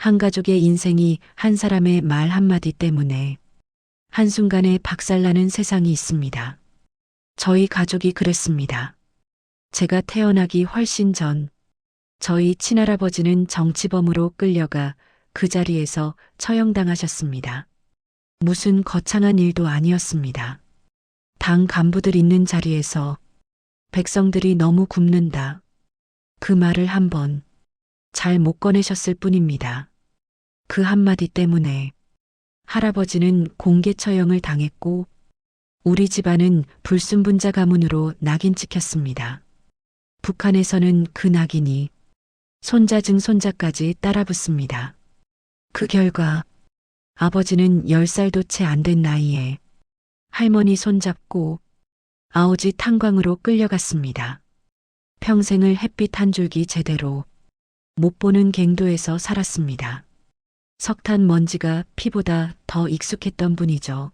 한 가족의 인생이 한 사람의 말 한마디 때문에 한순간에 박살나는 세상이 있습니다. 저희 가족이 그랬습니다. 제가 태어나기 훨씬 전 저희 친할아버지는 정치범으로 끌려가 그 자리에서 처형당하셨습니다. 무슨 거창한 일도 아니었습니다. 당 간부들 있는 자리에서 백성들이 너무 굶는다. 그 말을 한번 잘 못 꺼내셨을 뿐입니다. 그 한마디 때문에 할아버지는 공개 처형을 당했고 우리 집안은 불순분자 가문으로 낙인 찍혔습니다. 북한에서는 그 낙인이 손자 증 손자까지 따라붙습니다. 그 결과 아버지는 10살도 채 안 된 나이에 할머니 손잡고 아오지 탄광으로 끌려갔습니다. 평생을 햇빛 한 줄기 제대로 못 보는 갱도에서 살았습니다. 석탄 먼지가 피보다 더 익숙했던 분이죠.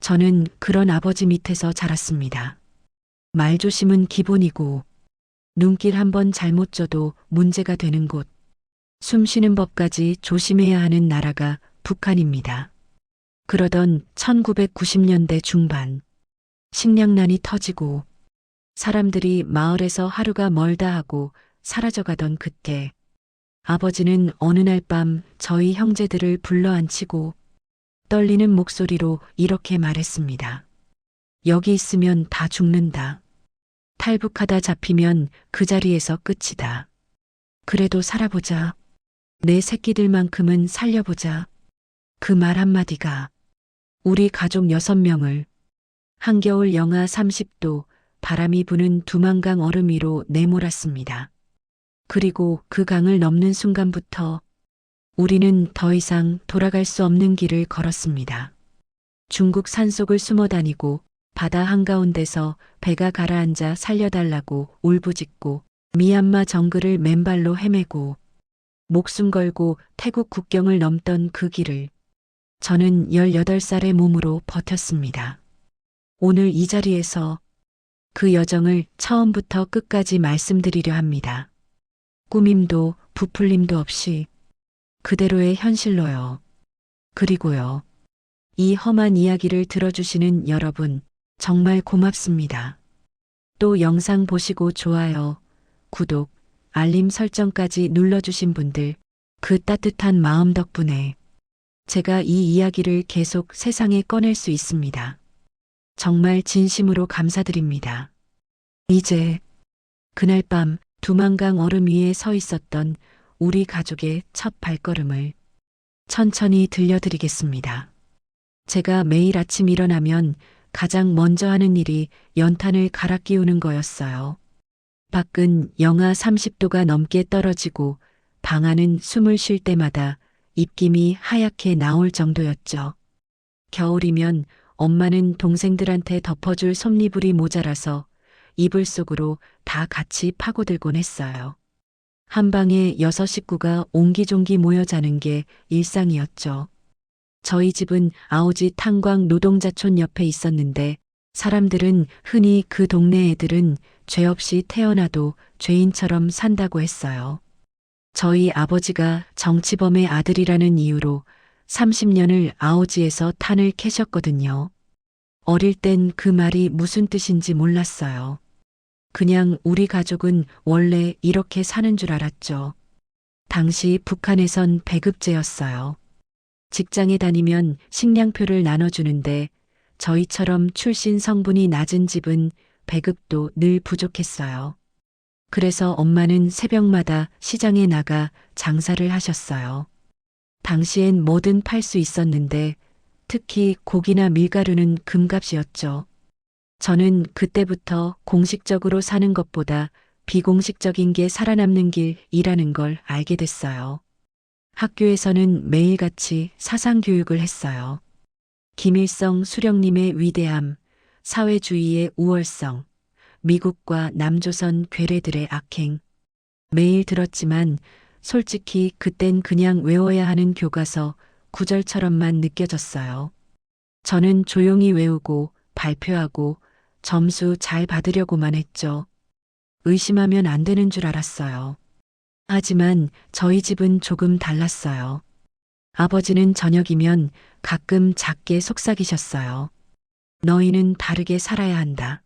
저는 그런 아버지 밑에서 자랐습니다. 말조심은 기본이고 눈길 한번 잘못 져도 문제가 되는 곳. 숨 쉬는 법까지 조심해야 하는 나라가 북한입니다. 그러던 1990년대 중반 식량난이 터지고 사람들이 마을에서 하루가 멀다 하고 사라져가던 그때 아버지는 어느 날 밤 저희 형제들을 불러 앉히고 떨리는 목소리로 이렇게 말했습니다. 여기 있으면 다 죽는다. 탈북하다 잡히면 그 자리에서 끝이다. 그래도 살아보자. 내 새끼들만큼은 살려보자. 그 말 한마디가 우리 가족 여섯 명을 한겨울 영하 30도 바람이 부는 두만강 얼음 위로 내몰았습니다. 그리고 그 강을 넘는 순간부터 우리는 더 이상 돌아갈 수 없는 길을 걸었습니다. 중국 산속을 숨어 다니고 바다 한가운데서 배가 가라앉아 살려달라고 울부짖고 미얀마 정글을 맨발로 헤매고 목숨 걸고 태국 국경을 넘던 그 길을 저는 18살의 몸으로 버텼습니다. 오늘 이 자리에서 그 여정을 처음부터 끝까지 말씀드리려 합니다. 꾸밈도 부풀림도 없이 그대로의 현실로요. 그리고요. 이 험한 이야기를 들어주시는 여러분, 정말 고맙습니다. 또 영상 보시고 좋아요, 구독, 알림 설정까지 눌러주신 분들, 그 따뜻한 마음 덕분에 제가 이 이야기를 계속 세상에 꺼낼 수 있습니다. 정말 진심으로 감사드립니다. 이제 그날 밤 두만강 얼음 위에 서 있었던 우리 가족의 첫 발걸음을 천천히 들려드리겠습니다. 제가 매일 아침 일어나면 가장 먼저 하는 일이 연탄을 갈아 끼우는 거였어요. 밖은 영하 30도가 넘게 떨어지고 방 안은 숨을 쉴 때마다 입김이 하얗게 나올 정도였죠. 겨울이면 엄마는 동생들한테 덮어줄 솜니불이 모자라서 이불 속으로 다 같이 파고들곤 했어요. 한 방에 여섯 식구가 옹기종기 모여 자는 게 일상이었죠. 저희 집은 아오지 탄광 노동자촌 옆에 있었는데 사람들은 흔히 그 동네 애들은 죄 없이 태어나도 죄인처럼 산다고 했어요. 저희 아버지가 정치범의 아들이라는 이유로 30년을 아오지에서 탄을 캐셨거든요. 어릴 땐 그 말이 무슨 뜻인지 몰랐어요. 그냥 우리 가족은 원래 이렇게 사는 줄 알았죠. 당시 북한에선 배급제였어요. 직장에 다니면 식량표를 나눠주는데 저희처럼 출신 성분이 낮은 집은 배급도 늘 부족했어요. 그래서 엄마는 새벽마다 시장에 나가 장사를 하셨어요. 당시엔 뭐든 팔 수 있었는데 특히 고기나 밀가루는 금값이었죠. 저는 그때부터 공식적으로 사는 것보다 비공식적인 게 살아남는 길이라는 걸 알게 됐어요. 학교에서는 매일같이 사상교육을 했어요. 김일성 수령님의 위대함, 사회주의의 우월성, 미국과 남조선 괴뢰들의 악행. 매일 들었지만 솔직히 그땐 그냥 외워야 하는 교과서 구절처럼만 느껴졌어요. 저는 조용히 외우고 발표하고 점수 잘 받으려고만 했죠. 의심하면 안 되는 줄 알았어요. 하지만 저희 집은 조금 달랐어요. 아버지는 저녁이면 가끔 작게 속삭이셨어요. 너희는 다르게 살아야 한다.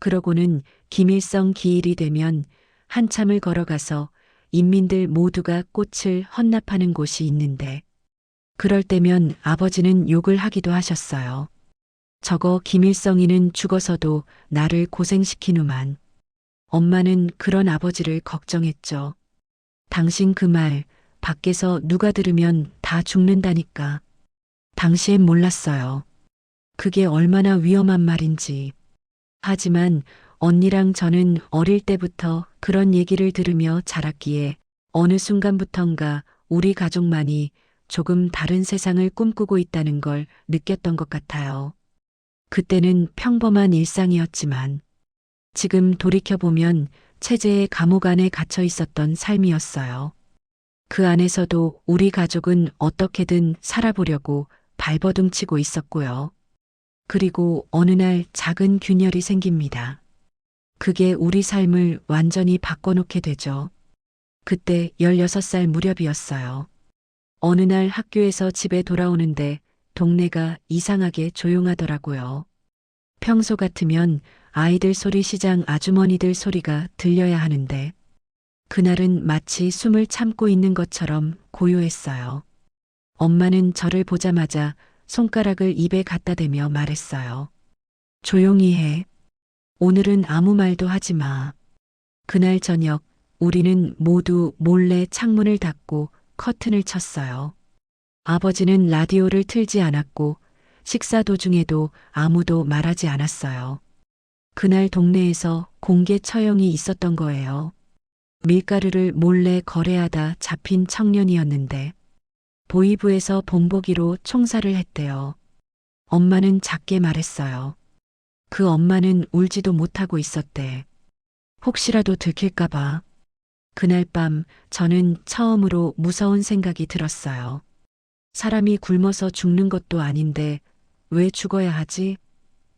그러고는 김일성 기일이 되면 한참을 걸어가서 인민들 모두가 꽃을 헌납하는 곳이 있는데 그럴 때면 아버지는 욕을 하기도 하셨어요. 저거 김일성이는 죽어서도 나를 고생시키누만. 엄마는 그런 아버지를 걱정했죠. 당신 그 말 밖에서 누가 들으면 다 죽는다니까. 당시엔 몰랐어요. 그게 얼마나 위험한 말인지. 하지만 언니랑 저는 어릴 때부터 그런 얘기를 들으며 자랐기에 어느 순간부턴가 우리 가족만이 조금 다른 세상을 꿈꾸고 있다는 걸 느꼈던 것 같아요. 그때는 평범한 일상이었지만 지금 돌이켜보면 체제의 감옥 안에 갇혀 있었던 삶이었어요. 그 안에서도 우리 가족은 어떻게든 살아보려고 발버둥 치고 있었고요. 그리고 어느 날 작은 균열이 생깁니다. 그게 우리 삶을 완전히 바꿔놓게 되죠. 그때 16살 무렵이었어요. 어느 날 학교에서 집에 돌아오는데 동네가 이상하게 조용하더라고요. 평소 같으면 아이들 소리 시장 아주머니들 소리가 들려야 하는데 그날은 마치 숨을 참고 있는 것처럼 고요했어요. 엄마는 저를 보자마자 손가락을 입에 갖다 대며 말했어요. 조용히 해. 오늘은 아무 말도 하지 마. 그날 저녁 우리는 모두 몰래 창문을 닫고 커튼을 쳤어요. 아버지는 라디오를 틀지 않았고 식사 도중에도 아무도 말하지 않았어요. 그날 동네에서 공개 처형이 있었던 거예요. 밀가루를 몰래 거래하다 잡힌 청년이었는데 보이부에서 본보기로 총살을 했대요. 엄마는 작게 말했어요. 그 엄마는 울지도 못하고 있었대. 혹시라도 들킬까봐. 그날 밤 저는 처음으로 무서운 생각이 들었어요. 사람이 굶어서 죽는 것도 아닌데 왜 죽어야 하지?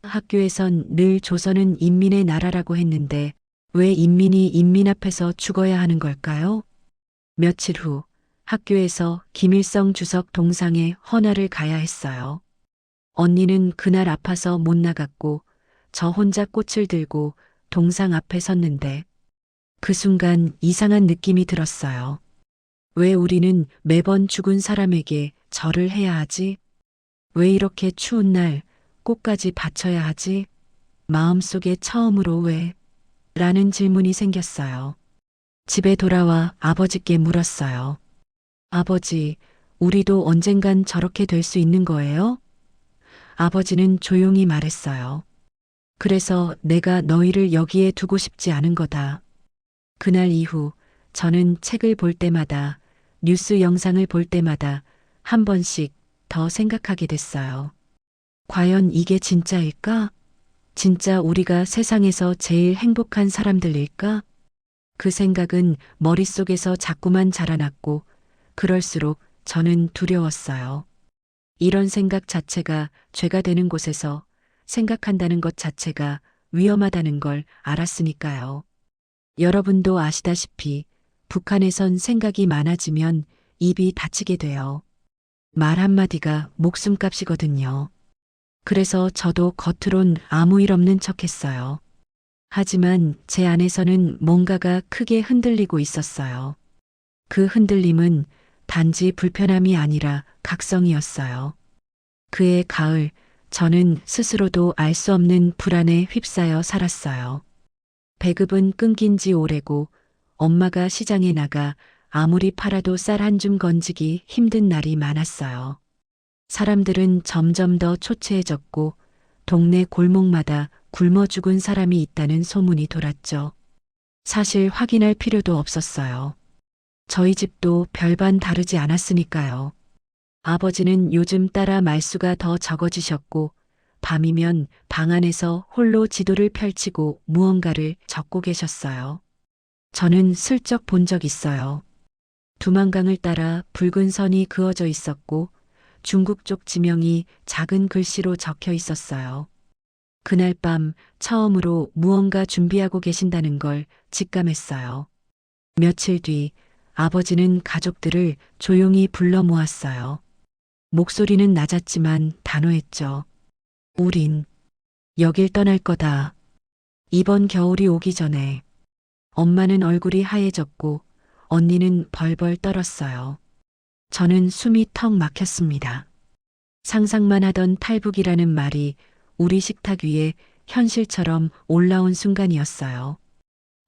학교에선 늘 조선은 인민의 나라라고 했는데 왜 인민이 인민 앞에서 죽어야 하는 걸까요? 며칠 후 학교에서 김일성 주석 동상에 헌화를 가야 했어요. 언니는 그날 아파서 못 나갔고 저 혼자 꽃을 들고 동상 앞에 섰는데 그 순간 이상한 느낌이 들었어요. 왜 우리는 매번 죽은 사람에게 절을 해야 하지? 왜 이렇게 추운 날 꽃까지 바쳐야 하지? 마음속에 처음으로 왜? 라는 질문이 생겼어요. 집에 돌아와 아버지께 물었어요. 아버지, 우리도 언젠간 저렇게 될 수 있는 거예요? 아버지는 조용히 말했어요. 그래서 내가 너희를 여기에 두고 싶지 않은 거다. 그날 이후 저는 책을 볼 때마다 뉴스 영상을 볼 때마다 한 번씩 더 생각하게 됐어요. 과연 이게 진짜일까? 진짜 우리가 세상에서 제일 행복한 사람들일까? 그 생각은 머릿속에서 자꾸만 자라났고, 그럴수록 저는 두려웠어요. 이런 생각 자체가 죄가 되는 곳에서 생각한다는 것 자체가 위험하다는 걸 알았으니까요. 여러분도 아시다시피 북한에선 생각이 많아지면 입이 다치게 돼요. 말 한마디가 목숨값이거든요. 그래서 저도 겉으론 아무 일 없는 척 했어요. 하지만 제 안에서는 뭔가가 크게 흔들리고 있었어요. 그 흔들림은 단지 불편함이 아니라 각성이었어요. 그해 가을, 저는 스스로도 알 수 없는 불안에 휩싸여 살았어요. 배급은 끊긴 지 오래고 엄마가 시장에 나가 아무리 팔아도 쌀 한 줌 건지기 힘든 날이 많았어요. 사람들은 점점 더 초췌해졌고 동네 골목마다 굶어 죽은 사람이 있다는 소문이 돌았죠. 사실 확인할 필요도 없었어요. 저희 집도 별반 다르지 않았으니까요. 아버지는 요즘 따라 말수가 더 적어지셨고 밤이면 방 안에서 홀로 지도를 펼치고 무언가를 적고 계셨어요. 저는 슬쩍 본 적 있어요. 두만강을 따라 붉은 선이 그어져 있었고 중국 쪽 지명이 작은 글씨로 적혀 있었어요. 그날 밤 처음으로 무언가 준비하고 계신다는 걸 직감했어요. 며칠 뒤 아버지는 가족들을 조용히 불러 모았어요. 목소리는 낮았지만 단호했죠. 우린 여길 떠날 거다. 이번 겨울이 오기 전에 엄마는 얼굴이 하얘졌고 언니는 벌벌 떨었어요. 저는 숨이 턱 막혔습니다. 상상만 하던 탈북이라는 말이 우리 식탁 위에 현실처럼 올라온 순간이었어요.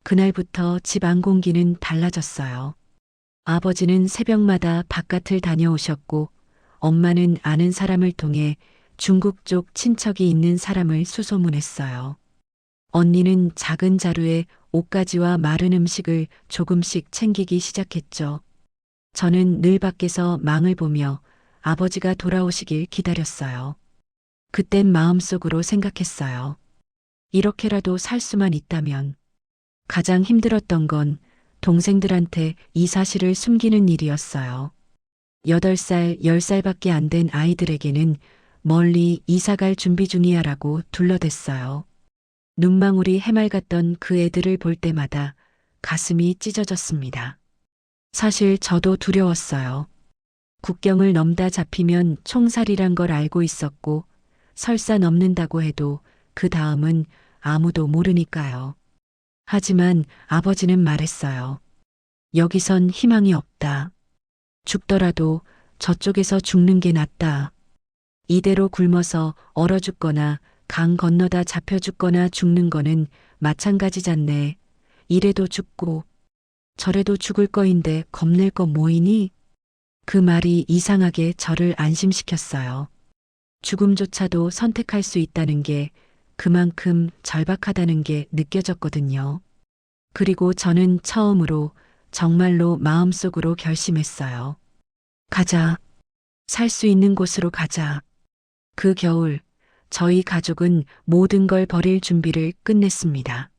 그날부터 집 안 공기는 달라졌어요. 아버지는 새벽마다 바깥을 다녀오셨고 엄마는 아는 사람을 통해 중국 쪽 친척이 있는 사람을 수소문했어요. 언니는 작은 자루에 옷가지와 마른 음식을 조금씩 챙기기 시작했죠. 저는 늘 밖에서 망을 보며 아버지가 돌아오시길 기다렸어요. 그땐 마음속으로 생각했어요. 이렇게라도 살 수만 있다면. 가장 힘들었던 건 동생들한테 이 사실을 숨기는 일이었어요. 8살, 10살밖에 안 된 아이들에게는 멀리 이사갈 준비 중이야라고 둘러댔어요. 눈망울이 해맑았던 그 애들을 볼 때마다 가슴이 찢어졌습니다. 사실 저도 두려웠어요. 국경을 넘다 잡히면 총살이란 걸 알고 있었고 설사 넘는다고 해도 그 다음은 아무도 모르니까요. 하지만 아버지는 말했어요. 여기선 희망이 없다. 죽더라도 저쪽에서 죽는 게 낫다. 이대로 굶어서 얼어 죽거나 강 건너다 잡혀 죽거나 죽는 거는 마찬가지잖네. 이래도 죽고 저래도 죽을 거인데 겁낼 거 뭐이니? 그 말이 이상하게 저를 안심시켰어요. 죽음조차도 선택할 수 있다는 게 그만큼 절박하다는 게 느껴졌거든요. 그리고 저는 처음으로 정말로 마음속으로 결심했어요. 가자. 살 수 있는 곳으로 가자. 그 겨울, 저희 가족은 모든 걸 버릴 준비를 끝냈습니다.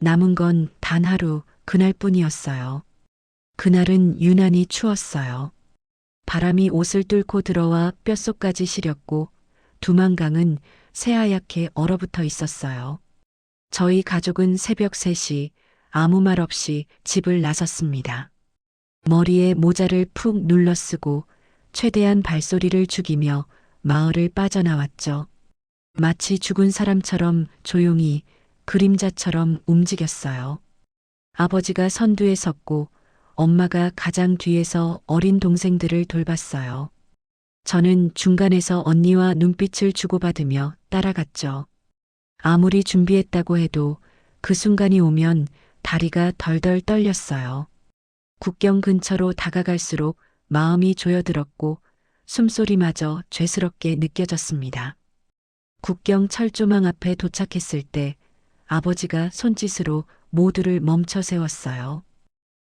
남은 건 단 하루, 그날뿐이었어요. 그날은 유난히 추웠어요. 바람이 옷을 뚫고 들어와 뼛속까지 시렸고 두만강은 새하얗게 얼어붙어 있었어요. 저희 가족은 새벽 3시 아무 말 없이 집을 나섰습니다. 머리에 모자를 푹 눌러 쓰고 최대한 발소리를 죽이며 마을을 빠져나왔죠. 마치 죽은 사람처럼 조용히 그림자처럼 움직였어요. 아버지가 선두에 섰고 엄마가 가장 뒤에서 어린 동생들을 돌봤어요. 저는 중간에서 언니와 눈빛을 주고받으며 따라갔죠. 아무리 준비했다고 해도 그 순간이 오면 다리가 덜덜 떨렸어요. 국경 근처로 다가갈수록 마음이 조여들었고 숨소리마저 죄스럽게 느껴졌습니다. 국경 철조망 앞에 도착했을 때 아버지가 손짓으로 모두를 멈춰 세웠어요.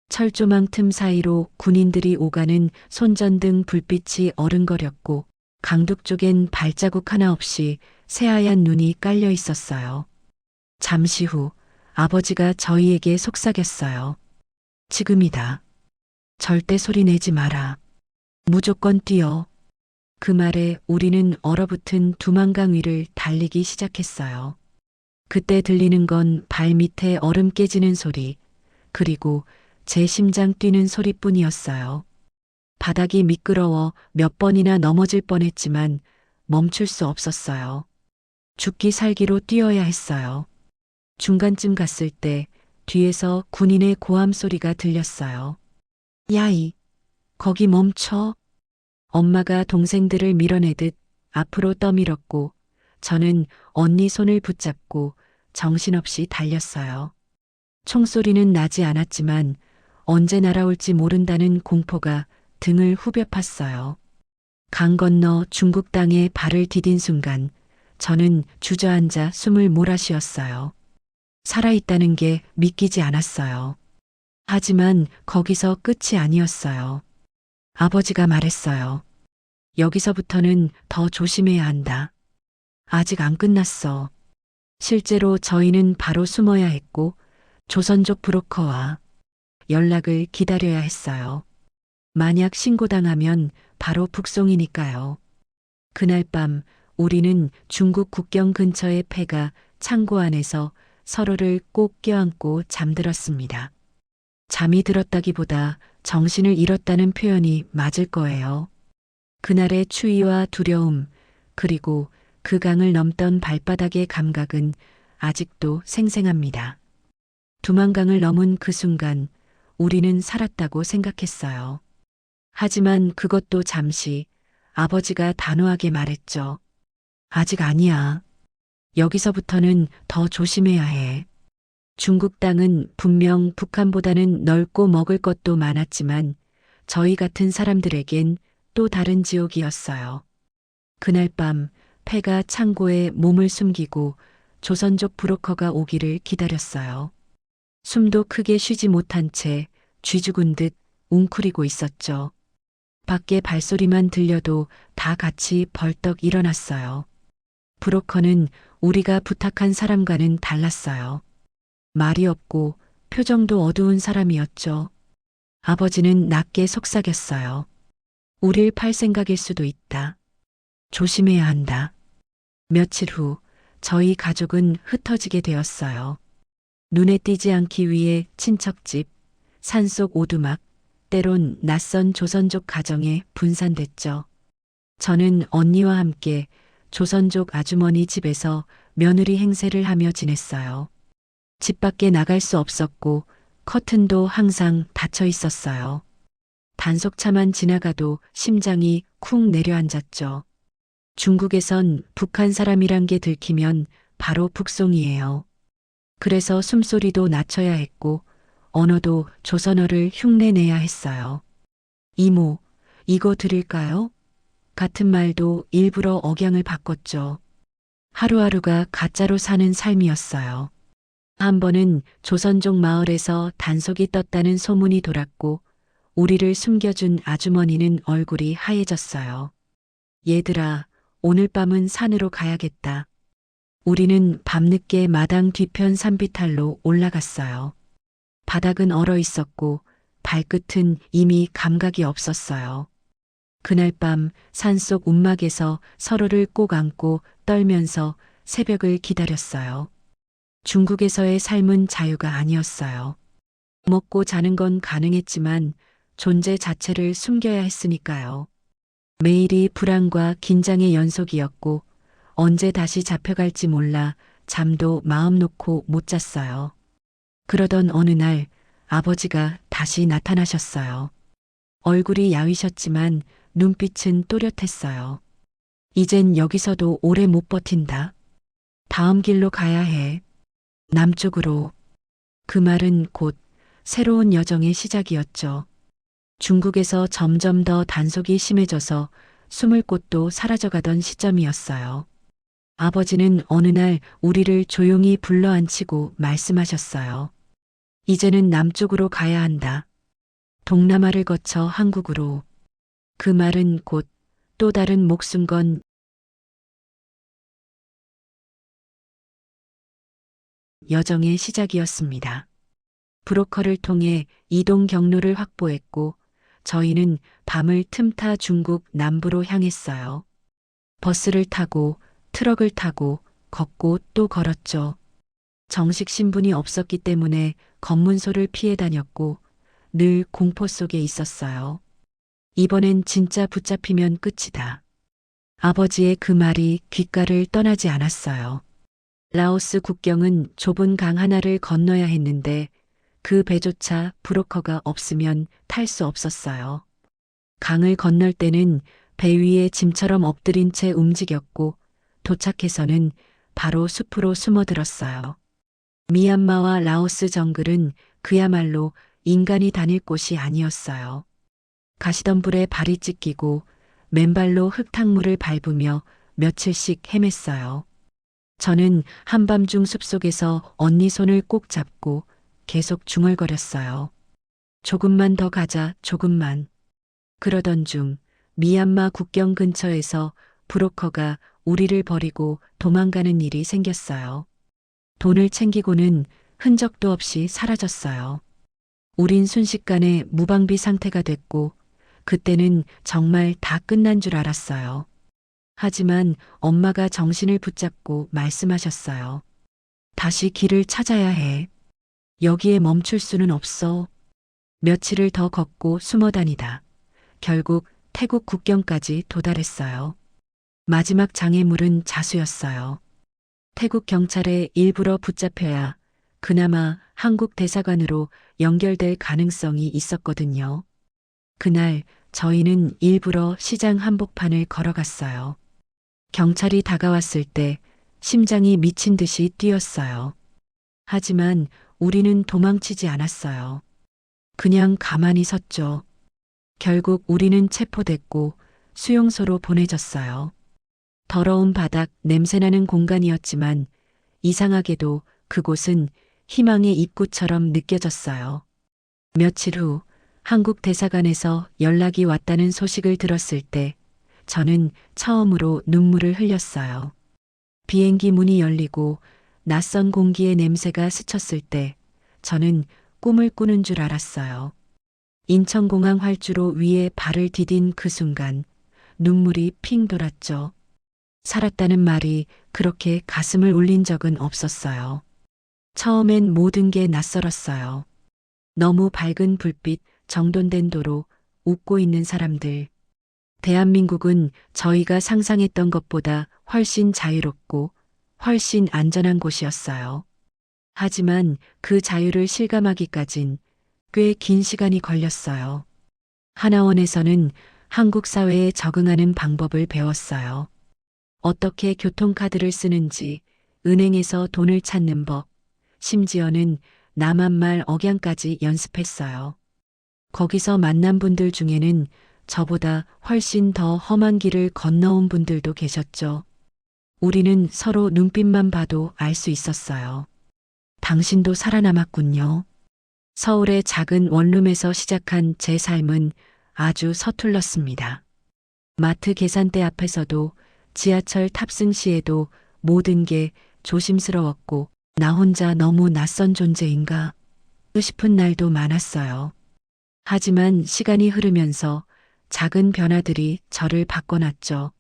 철조망 틈 사이로 군인들이 오가는 손전등 불빛이 어른거렸고 강둑 쪽엔 발자국 하나 없이 새하얀 눈이 깔려 있었어요. 잠시 후 아버지가 저희에게 속삭였어요. 지금이다. 절대 소리 내지 마라. 무조건 뛰어. 그 말에 우리는 얼어붙은 두만강 위를 달리기 시작했어요. 그때 들리는 건 발 밑에 얼음 깨지는 소리, 그리고 제 심장 뛰는 소리뿐이었어요. 바닥이 미끄러워 몇 번이나 넘어질 뻔했지만 멈출 수 없었어요. 죽기 살기로 뛰어야 했어요. 중간쯤 갔을 때 뒤에서 군인의 고함 소리가 들렸어요. 야이, 거기 멈춰. 엄마가 동생들을 밀어내듯 앞으로 떠밀었고 저는 언니 손을 붙잡고 정신없이 달렸어요. 총소리는 나지 않았지만 언제 날아올지 모른다는 공포가 등을 후벼 팠어요. 강 건너 중국 땅에 발을 디딘 순간 저는 주저앉아 숨을 몰아쉬었어요. 살아있다는 게 믿기지 않았어요. 하지만 거기서 끝이 아니었어요. 아버지가 말했어요. 여기서부터는 더 조심해야 한다. 아직 안 끝났어. 실제로 저희는 바로 숨어야 했고 조선족 브로커와 연락을 기다려야 했어요. 만약 신고당하면 바로 북송이니까요. 그날 밤 우리는 중국 국경 근처의 폐가 창고 안에서 서로를 꼭 껴안고 잠들었습니다. 잠이 들었다기보다 정신을 잃었다는 표현이 맞을 거예요. 그날의 추위와 두려움, 그리고 그 강을 넘던 발바닥의 감각은 아직도 생생합니다. 두만강을 넘은 그 순간 우리는 살았다고 생각했어요. 하지만 그것도 잠시 아버지가 단호하게 말했죠. 아직 아니야. 여기서부터는 더 조심해야 해. 중국 땅은 분명 북한보다는 넓고 먹을 것도 많았지만 저희 같은 사람들에겐 또 다른 지옥이었어요. 그날 밤 폐가 창고에 몸을 숨기고 조선족 브로커가 오기를 기다렸어요. 숨도 크게 쉬지 못한 채 쥐죽은 듯 웅크리고 있었죠. 밖에 발소리만 들려도 다 같이 벌떡 일어났어요. 브로커는 우리가 부탁한 사람과는 달랐어요. 말이 없고 표정도 어두운 사람이었죠. 아버지는 낮게 속삭였어요. 우릴 팔 생각일 수도 있다. 조심해야 한다. 며칠 후 저희 가족은 흩어지게 되었어요. 눈에 띄지 않기 위해 친척집, 산속 오두막, 때론 낯선 조선족 가정에 분산됐죠. 저는 언니와 함께 조선족 아주머니 집에서 며느리 행세를 하며 지냈어요. 집 밖에 나갈 수 없었고 커튼도 항상 닫혀 있었어요. 단속차만 지나가도 심장이 쿵 내려앉았죠. 중국에선 북한 사람이란 게 들키면 바로 북송이에요. 그래서 숨소리도 낮춰야 했고 언어도 조선어를 흉내내야 했어요. 이모, 이거 드릴까요? 같은 말도 일부러 억양을 바꿨죠. 하루하루가 가짜로 사는 삶이었어요. 한 번은 조선족 마을에서 단속이 떴다는 소문이 돌았고 우리를 숨겨준 아주머니는 얼굴이 하얘졌어요. 얘들아, 오늘 밤은 산으로 가야겠다. 우리는 밤늦게 마당 뒤편 산비탈로 올라갔어요. 바닥은 얼어 있었고 발끝은 이미 감각이 없었어요. 그날 밤 산속 움막에서 서로를 꼭 안고 떨면서 새벽을 기다렸어요. 중국에서의 삶은 자유가 아니었어요. 먹고 자는 건 가능했지만 존재 자체를 숨겨야 했으니까요. 매일이 불안과 긴장의 연속이었고 언제 다시 잡혀갈지 몰라 잠도 마음 놓고 못 잤어요. 그러던 어느 날 아버지가 다시 나타나셨어요. 얼굴이 야위셨지만 눈빛은 또렷했어요. 이젠 여기서도 오래 못 버틴다. 다음 길로 가야 해. 남쪽으로. 그 말은 곧 새로운 여정의 시작이었죠. 중국에서 점점 더 단속이 심해져서 숨을 곳도 사라져가던 시점이었어요. 아버지는 어느 날 우리를 조용히 불러앉히고 말씀하셨어요. 이제는 남쪽으로 가야 한다. 동남아를 거쳐 한국으로. 그 말은 곧 또 다른 목숨 건 여정의 시작이었습니다. 브로커를 통해 이동 경로를 확보했고 저희는 밤을 틈타 중국 남부로 향했어요. 버스를 타고 트럭을 타고 걷고 또 걸었죠. 정식 신분이 없었기 때문에 검문소를 피해 다녔고 늘 공포 속에 있었어요. 이번엔 진짜 붙잡히면 끝이다. 아버지의 그 말이 귓가를 떠나지 않았어요. 라오스 국경은 좁은 강 하나를 건너야 했는데 그 배조차 브로커가 없으면 탈 수 없었어요. 강을 건널 때는 배 위에 짐처럼 엎드린 채 움직였고 도착해서는 바로 숲으로 숨어들었어요. 미얀마와 라오스 정글은 그야말로 인간이 다닐 곳이 아니었어요. 가시던 불에 발이 찢기고 맨발로 흙탕물을 밟으며 며칠씩 헤맸어요. 저는 한밤중 숲속에서 언니 손을 꼭 잡고 계속 중얼거렸어요. 조금만 더 가자, 조금만. 그러던 중 미얀마 국경 근처에서 브로커가 우리를 버리고 도망가는 일이 생겼어요. 돈을 챙기고는 흔적도 없이 사라졌어요. 우린 순식간에 무방비 상태가 됐고 그때는 정말 다 끝난 줄 알았어요. 하지만 엄마가 정신을 붙잡고 말씀하셨어요. 다시 길을 찾아야 해. 여기에 멈출 수는 없어. 며칠을 더 걷고 숨어 다니다. 결국 태국 국경까지 도달했어요. 마지막 장애물은 자수였어요. 태국 경찰에 일부러 붙잡혀야 그나마 한국 대사관으로 연결될 가능성이 있었거든요. 그날 저희는 일부러 시장 한복판을 걸어갔어요. 경찰이 다가왔을 때 심장이 미친 듯이 뛰었어요. 하지만 우리는 도망치지 않았어요. 그냥 가만히 섰죠. 결국 우리는 체포됐고 수용소로 보내졌어요. 더러운 바닥, 냄새나는 공간이었지만 이상하게도 그곳은 희망의 입구처럼 느껴졌어요. 며칠 후 한국 대사관에서 연락이 왔다는 소식을 들었을 때 저는 처음으로 눈물을 흘렸어요. 비행기 문이 열리고 낯선 공기의 냄새가 스쳤을 때 저는 꿈을 꾸는 줄 알았어요. 인천공항 활주로 위에 발을 디딘 그 순간 눈물이 핑 돌았죠. 살았다는 말이 그렇게 가슴을 울린 적은 없었어요. 처음엔 모든 게 낯설었어요. 너무 밝은 불빛, 정돈된 도로, 웃고 있는 사람들. 대한민국은 저희가 상상했던 것보다 훨씬 자유롭고 훨씬 안전한 곳이었어요. 하지만 그 자유를 실감하기까진 꽤 긴 시간이 걸렸어요. 하나원에서는 한국 사회에 적응하는 방법을 배웠어요. 어떻게 교통카드를 쓰는지, 은행에서 돈을 찾는 법, 심지어는 남한말 억양까지 연습했어요. 거기서 만난 분들 중에는 저보다 훨씬 더 험한 길을 건너온 분들도 계셨죠. 우리는 서로 눈빛만 봐도 알 수 있었어요. 당신도 살아남았군요. 서울의 작은 원룸에서 시작한 제 삶은 아주 서툴렀습니다. 마트 계산대 앞에서도 지하철 탑승 시에도 모든 게 조심스러웠고 나 혼자 너무 낯선 존재인가 싶은 날도 많았어요. 하지만 시간이 흐르면서 작은 변화들이 저를 바꿔놨죠.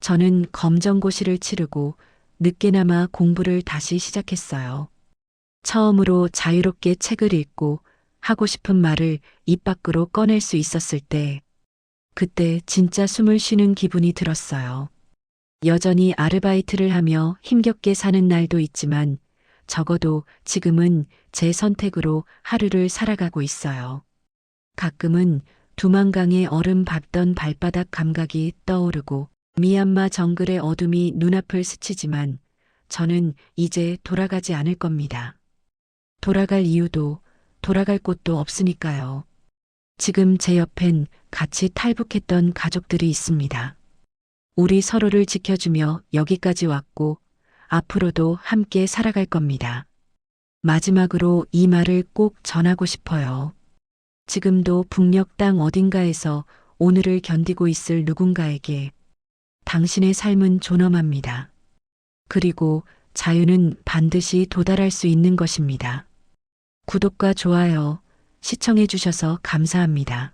저는 검정고시를 치르고 늦게나마 공부를 다시 시작했어요. 처음으로 자유롭게 책을 읽고 하고 싶은 말을 입 밖으로 꺼낼 수 있었을 때, 그때 진짜 숨을 쉬는 기분이 들었어요. 여전히 아르바이트를 하며 힘겹게 사는 날도 있지만, 적어도 지금은 제 선택으로 하루를 살아가고 있어요. 가끔은 두만강의 얼음 밟던 발바닥 감각이 떠오르고 미얀마 정글의 어둠이 눈앞을 스치지만 저는 이제 돌아가지 않을 겁니다. 돌아갈 이유도 돌아갈 곳도 없으니까요. 지금 제 옆엔 같이 탈북했던 가족들이 있습니다. 우리 서로를 지켜주며 여기까지 왔고 앞으로도 함께 살아갈 겁니다. 마지막으로 이 말을 꼭 전하고 싶어요. 지금도 북녘 땅 어딘가에서 오늘을 견디고 있을 누군가에게 당신의 삶은 존엄합니다. 그리고 자유는 반드시 도달할 수 있는 것입니다. 구독과 좋아요, 시청해 주셔서 감사합니다.